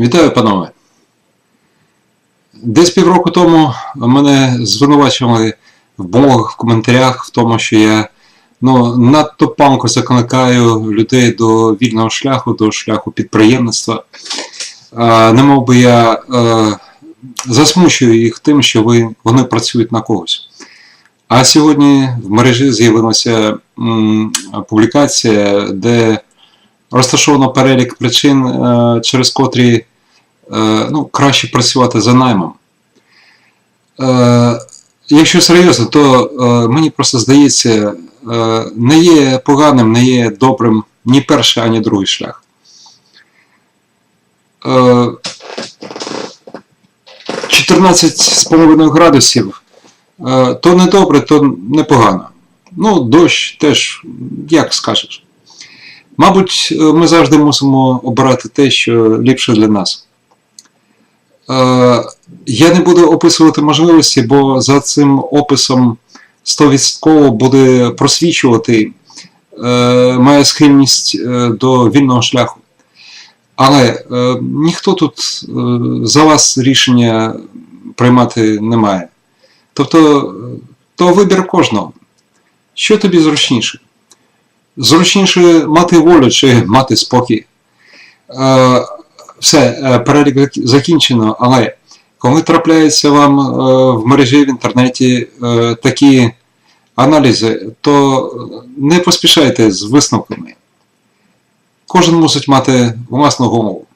Вітаю, панове. Десь півроку тому мене звинувачували в блогах, в коментарях в тому, що я ну, надто панко закликаю людей до вільного шляху, до шляху підприємництва. А, не мов би я е, засмучую їх тим, що ви, вони працюють на когось. А сьогодні в мережі з'явилася публікація, де розташовано перелік причин, е, через котрі ну, краще працювати за наймом. Е, Якщо серйозно, то е, мені просто здається, е, не є поганим, не є добрим ні перший, ані другий шлях. Е, 14,5 градусів е, то не добре, то не погано. Ну, дощ теж, як скажеш. Мабуть, е, ми завжди мусимо обирати те, що ліпше для нас. Е, Я не буду описувати можливості, бо за цим описом 100% буде просвічувати е, моя схильність е, до вільного шляху. Але ніхто тут за вас рішення приймати не має. Тобто, то вибір кожного. Що тобі зручніше? Зручніше мати волю чи мати спокій. Все, е, перелік закінчено, але коли трапляються вам е, в мережі в інтернеті е, такі аналізи, то не поспішайте з висновками. Кожен мусить мати власну голову.